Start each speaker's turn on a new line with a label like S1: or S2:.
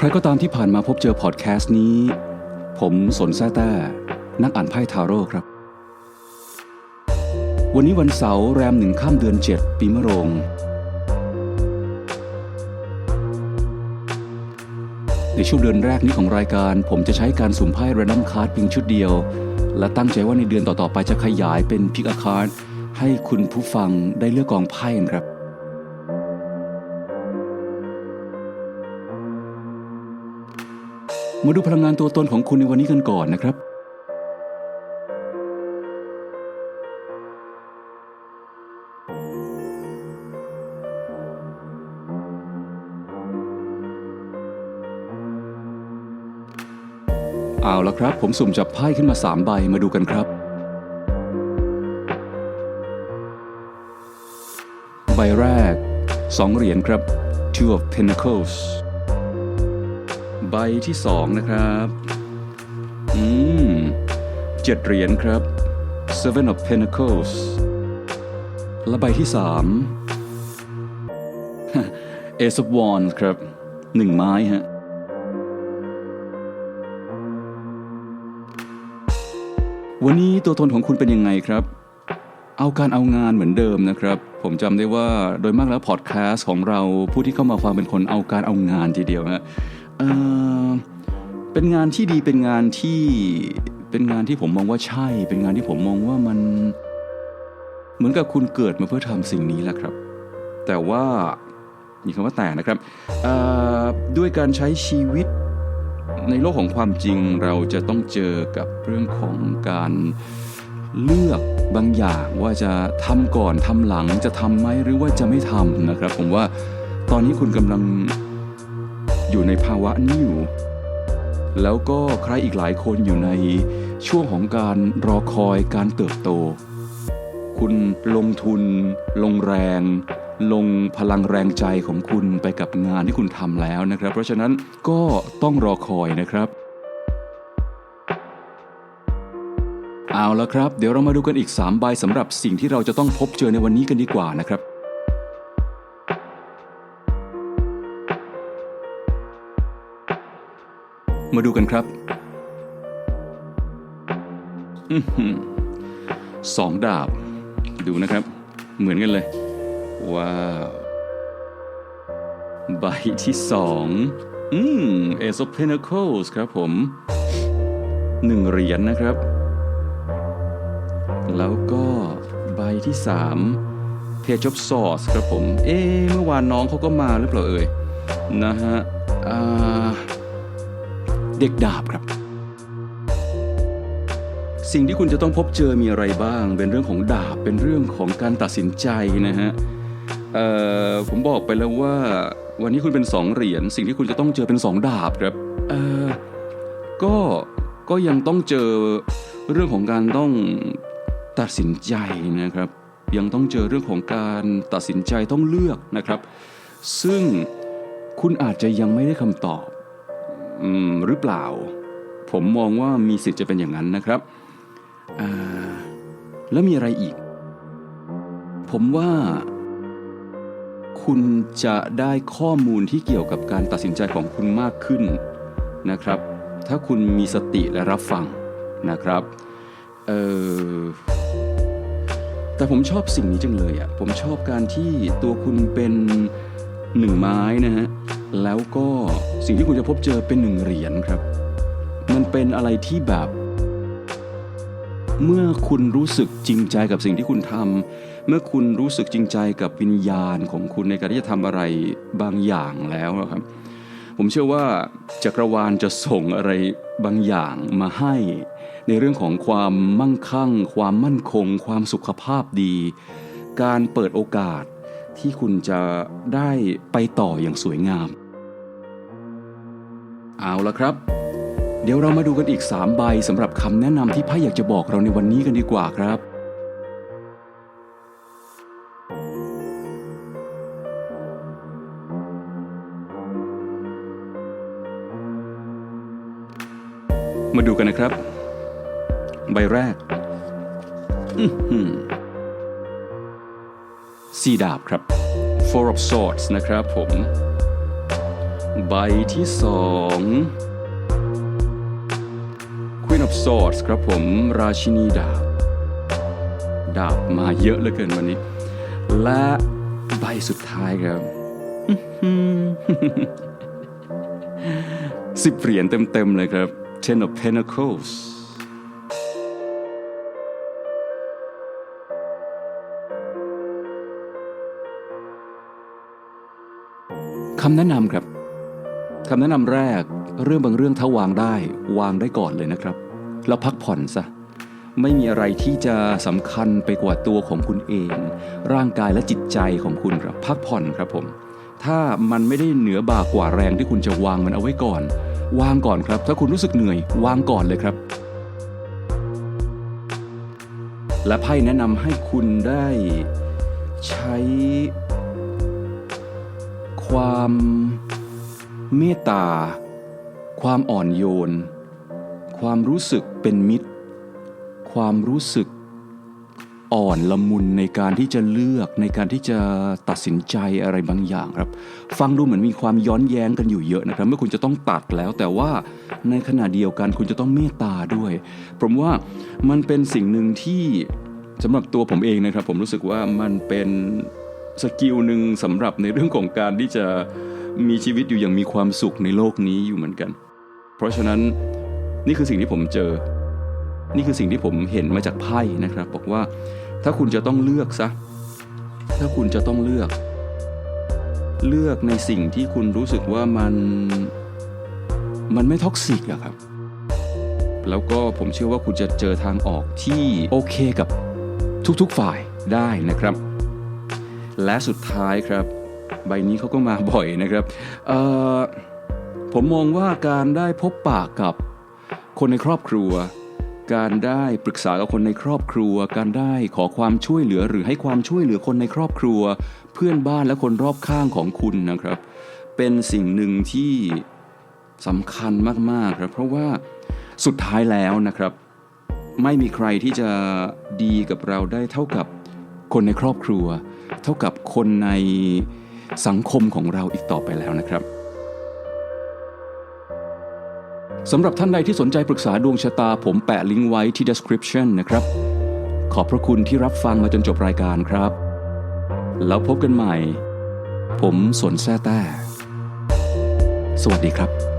S1: ใครก็ตามที่ผ่านมาพบเจอพอดแคสต์นี้ ผมสนแซ่แต้นักอ่านไพ่ทาโร่ครับ วันนี้วันเสาร์แรมหนึ่งข้ามเดือน 7 ปีมะโรงในช่วงเดือนแรกนี้ของรายการ ผมจะใช้การสุ่มไพ่ Random Card เพียงชุดเดียว และตั้งใจว่าในเดือนต่อๆไปจะขยายเป็น Pick a Card ให้คุณผู้ฟังได้เลือกกองไพ่ครับ มาดูพลังงานตัวตนของคุณในวันนี้กันก่อนนะครับ เอาละครับ ผมสุ่มจับไพ่ขึ้นมา 3 ใบมาดูกันครับ ใบแรก 2 เหรียญครับ Two of Pentacles ใบที่2นะครับ อืมเจ็ดเหรียญครับ Seven of Pentacles และใบที่3 Ace of Wands ครับหนึ่งไม้ฮะวันนี้ตัวตนของคุณเป็นยังไงครับ เอาการเอางานเหมือนเดิมนะครับ ผมจำได้ว่าโดยมากแล้วพอดแคสต์ของเราผู้ที่เข้ามาฟังเป็นคนเอาการเอางานทีเดียวฮะ เออเป็นงานที่ดีเป็นงานที่เป็นงานที่ผมมองว่าใช่ เป็นงานที่ผมมองว่ามัน เหมือนกับคุณเกิดมาเพื่อทำสิ่งนี้แหละครับ แต่ว่ามีคำว่าแต่นะครับด้วยการใช้ชีวิตในโลกของความจริงเราจะต้องเจอกับเรื่องของการเลือกบางอย่างว่าจะทำก่อนทำหลังจะทำไหมหรือว่าจะไม่ทำนะครับ ผมว่าตอนนี้คุณกำลัง อยู่ในภาวะนี้อยู่ แล้วก็ใครอีกหลายคนอยู่ในช่วงของการรอคอยการเติบโต คุณลงทุน ลงแรง ลงพลังแรงใจของคุณไปกับงานที่คุณทำแล้วนะครับ เพราะฉะนั้นก็ต้องรอคอยนะครับเอาละครับ เดี๋ยวเรามาดูกันอีก 3 ใบสำหรับสิ่งที่เราจะต้องพบเจอในวันนี้กันดีกว่านะครับ มาดูกันครับสองดาบ ดูนะครับ เหมือนกันเลย ว้าว ใบที่สองอืม Ace of Pentacles ครับผมหนึ่งเหรียญนะครับ แล้วก็ใบที่สาม Page of Swords ครับผม เอ๊เมื่อวานน้องเขาก็มาหรือเปล่าเอ่ย นะฮะ อ่า เด็กดาบครับ สิ่งที่คุณจะต้องพบเจอมีอะไรบ้าง เป็นเรื่องของดาบเป็นเรื่องของการตัดสินใจนะฮะผมบอกไปแล้วว่า วันนี้คุณเป็นสองเหรียญสิ่งที่คุณจะต้องเจอเป็นสองดาบครับก็ก็ยังต้องเจอเรื่องของการต้องตัดสินใจนะครับ ยังต้องเจอเรื่องของการตัดสินใจต้องเลือกนะครับ ซึ่งคุณอาจจะยังไม่ได้คำตอบ หรือเปล่า ผมมองว่ามีสิทธิ์จะเป็นอย่างนั้นนะครับ แล้วมีอะไรอีก ผมว่าคุณจะได้ข้อมูลที่เกี่ยวกับการตัดสินใจของคุณมากขึ้นนะครับ ถ้าคุณมีสติและรับฟังนะครับเออแต่ผมชอบสิ่งนี้จังเลยอะ่ะผมชอบการที่ตัวคุณเป็นหนึ่งไม้นะฮะ แล้วก็สิ่งที่คุณจะพบเจอเป็นหนึ่งเหรียญครับ มันเป็นอะไรที่แบบ เมื่อคุณรู้สึกจริงใจกับสิ่งที่คุณทำเมื่อคุณรู้สึกจริงใจกับวิญญาณของคุณในการที่จะทำอะไรบางอย่างแล้วครับ ผมเชื่อว่าจักรวาลจะส่งอะไรบางอย่างมาให้ ในเรื่องของความมั่งคั่ง ความมั่นคง ความสุขภาพดี การเปิดโอกาส ที่คุณจะได้ไปต่ออย่างสวยงาม เอาละครับ เดี๋ยวเรามาดูกันอีก 3 ใบสำหรับคำแนะนำที่ไพ่อยากจะบอกเราในวันนี้กันดีกว่าครับมาดูกันนะครับ ใบแรก สี่ดาบครับ Four of Swords นะครับผม ใบที่สอง Queen of Swords ครับผม ราชินีดาบ ดาบมาเยอะเหลือเกินวันนี้ และใบสุดท้ายครับสิบเหรียญเต็มๆเลยครับ Ten of Pentacles ำแนะนำครับคำแนะนำแรกเรื่องบางเรื่องถ้าวางได้ วางได้ก่อนเลยนะครับ แล้วพักผ่อนซะไม่มีอะไรที่จะสำคัญไปกว่าตัวของคุณเอง ร่างกายและจิตใจของคุณครับพักผ่อนครับผม ถ้ามันไม่ได้เหนือบ่ากว่าแรงที่คุณจะวางมันเอาไว้ก่อน วางก่อนครับ ถ้าคุณรู้สึกเหนื่อย วางก่อนเลยครับ และไพ่แนะนำให้คุณได้ใช้ ความเมตตา ความอ่อนโยน ความรู้สึกเป็นมิตร ความรู้สึกอ่อนละมุนในการที่จะเลือกในการที่จะตัดสินใจอะไรบางอย่างครับ ฟังดูเหมือนมีความย้อนแย้งกันอยู่เยอะนะครับเมื่อคุณจะต้องตัดแล้วแต่ว่าในขณะเดียวกันคุณจะต้องเมตตาด้วย ผมว่ามันเป็นสิ่งหนึ่งที่สำหรับตัวผมเองนะครับ ผมรู้สึกว่ามันเป็น สกิลหนึ่งสำหรับในเรื่องของการที่จะมีชีวิตอยู่อย่างมีความสุขในโลกนี้อยู่เหมือนกัน เพราะฉะนั้นนี่คือสิ่งที่ผมเจอ นี่คือสิ่งที่ผมเห็นมาจากไพ่นะครับ บอกว่าถ้าคุณจะต้องเลือกซะถ้าคุณจะต้องเลือก เลือกในสิ่งที่คุณรู้สึกว่ามันมันไม่ท็อกซิกอะครับ แล้วก็ผมเชื่อว่าคุณจะเจอทางออกที่โอเคกับทุกๆฝ่ายได้นะครับ และสุดท้ายครับ ใบนี้เขาก็มาบ่อยนะครับผมมองว่าการได้พบปะกับคนในครอบครัว การได้ปรึกษากับคนในครอบครัว การได้ขอความช่วยเหลือหรือให้ความช่วยเหลือคนในครอบครัว เพื่อนบ้านและคนรอบข้างของคุณนะครับ เป็นสิ่งหนึ่งที่สำคัญมากๆครับ เพราะว่าสุดท้ายแล้วนะครับ ไม่มีใครที่จะดีกับเราได้เท่ากับคนในครอบครัว ท่ากับคนในสังคมของเราอีกต่อไปแล้วนะครับสำหรับท่านใดที่สนใจปรึกษาดวงชะตา ผมแปะลิงก์ไว้ที่ description นะครับ ขอบพระคุณที่รับฟังมาจนจบรายการครับ แล้วพบกันใหม่ ผมสนแซ่แต้ สวัสดีครับ